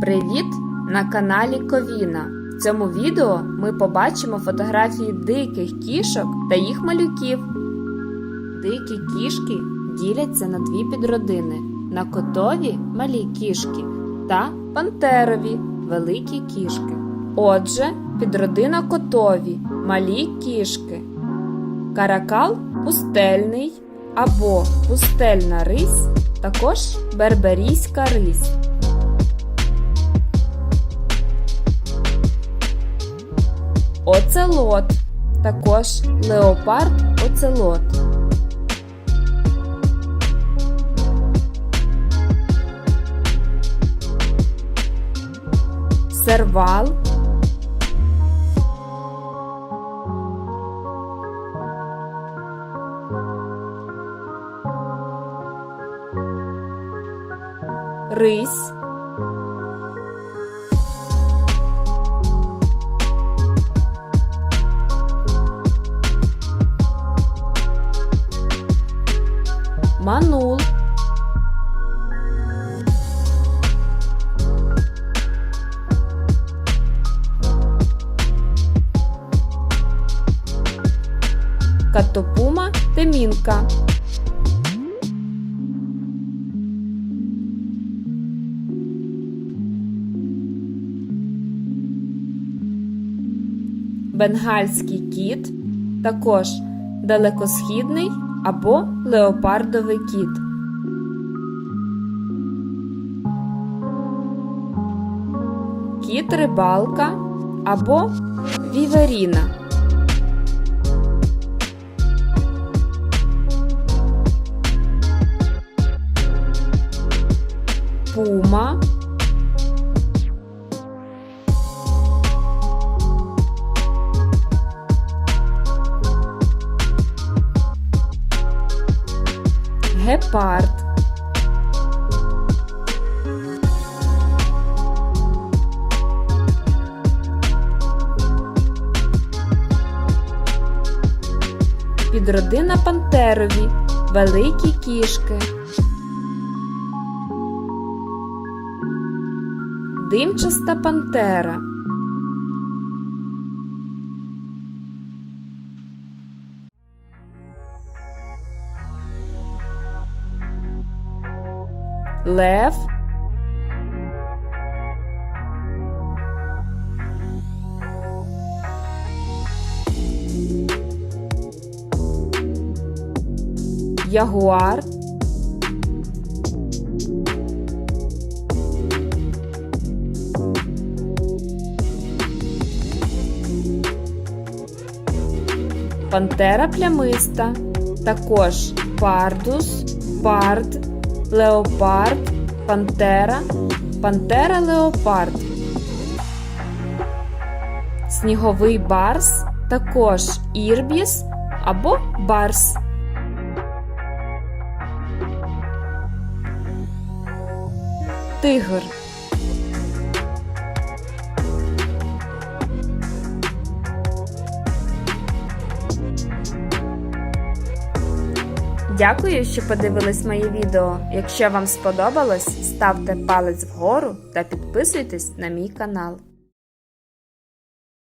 Привіт на каналі Ковіна. В цьому відео ми побачимо фотографії диких кішок та їх малюків. Дикі кішки діляться на дві підродини: на котові малі кішки та пантерові великі кішки. Отже, підродина котові малі кішки. Каракал пустельний або пустельна рись, також берберійська рись. Оцелот, також леопард оцелот. Сервал. Рись. Катопума темінка. Бенгальський кіт, також далекосхідний або леопардовий кіт. Кіт рибалка або віверіна. Пума. Гепард. Підродина пантерові. Великі кішки. Димчаста пантера. Лев. Ягуар. Пантера плямиста, також пардус, пард, леопард, пантера, пантера леопард. Сніговий барс, також ірбіс або барс. Тигр. Дякую, що подивились моє відео. Якщо вам сподобалось, ставте палець вгору та підписуйтесь на мій канал.